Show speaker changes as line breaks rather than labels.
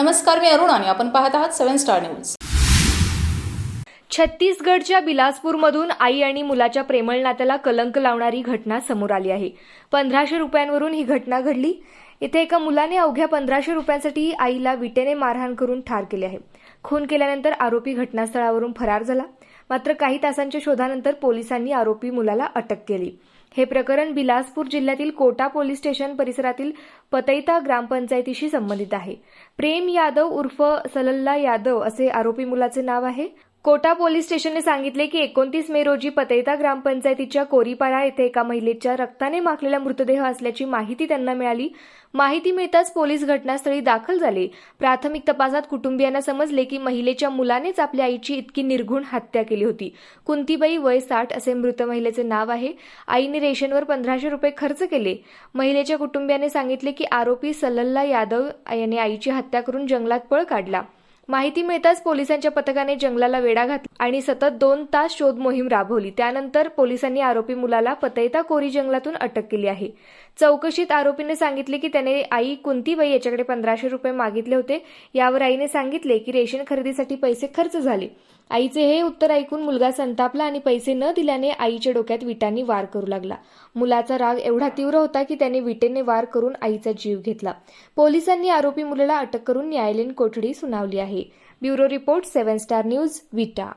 नमस्कार मी अरुण आणि आपण पाहत आहात सेव्हन स्टार न्यूज.
छत्तीसगडच्या बिलासपूरमधून आई आणि मुलाच्या प्रेमळ नात्याला कलंक लावणारी घटना समोर आली आहे. पंधराशे रुपयांवरून ही घटना घडली. इथे एका मुलाने अवघ्या पंधराशे रुपयांसाठी आईला विटेने मारहाण करून ठार केले आहे. खून केल्यानंतर आरोपी घटनास्थळावरून फरार झाला. मात्र काही तासांच्या शोधानंतर पोलिसांनी आरोपी मुलाला अटक केली. हे प्रकरण बिलासपूर जिल्ह्यातील कोटा पोलीस स्टेशन परिसरातील पतैता ग्रामपंचायतीशी संबंधित आहे. प्रेम यादव उर्फ सलल्ला यादव असे आरोपी मुलाचे नाव आहे. कोटा पोलीस स्टेशनने सांगितले की एकोणतीस मे रोजी पतैता ग्रामपंचायतीच्या कोरीपाडा येथे एका महिलेच्या रक्ताने माखलेला मृतदेह असल्याची माहिती त्यांना मिळाली. माहिती मिळताच पोलीस घटनास्थळी दाखल झाले. प्राथमिक तपासात कुटुंबियांना समजले की महिलेच्या मुलानेच आपल्या आईची इतकी निर्घुण हत्या केली होती. कुंतीबाई वय साठ असे मृत महिलेचे नाव आहे. आईने रेशनवर पंधराशे रुपये खर्च केले. महिलेच्या कुटुंबियाने सांगितले की आरोपी सलल्ला यादव याने आईची हत्या करून जंगलात पळ काढला. माहिती मिळताच पोलिसांच्या पथकाने जंगलाला वेढा घातला आणि सतत दोन तास शोध मोहीम राबवली. त्यानंतर पोलिसांनी आरोपी मुलाला पतैता कोरी जंगलातून अटक केली आहे. चौकशीत आरोपीने सांगितले की त्याने आई कुंतीबाई याच्याकडे पंधराशे रुपये मागितले होते. यावर आईने सांगितले की रेशन खरेदीसाठी पैसे खर्च झाले. आईचे हे उत्तर ऐकून मुलगा संतापला आणि पैसे न दिल्याने आईच्या डोक्यात विटांनी वार करू लागला. मुलाचा राग एवढा तीव्र होता की त्याने विटेने वार करून आईचा जीव घेतला. पोलिसांनी आरोपी मुलाला अटक करून न्यायालयीन कोठडी सुनावली आहे. Bureau report seven star news Vita.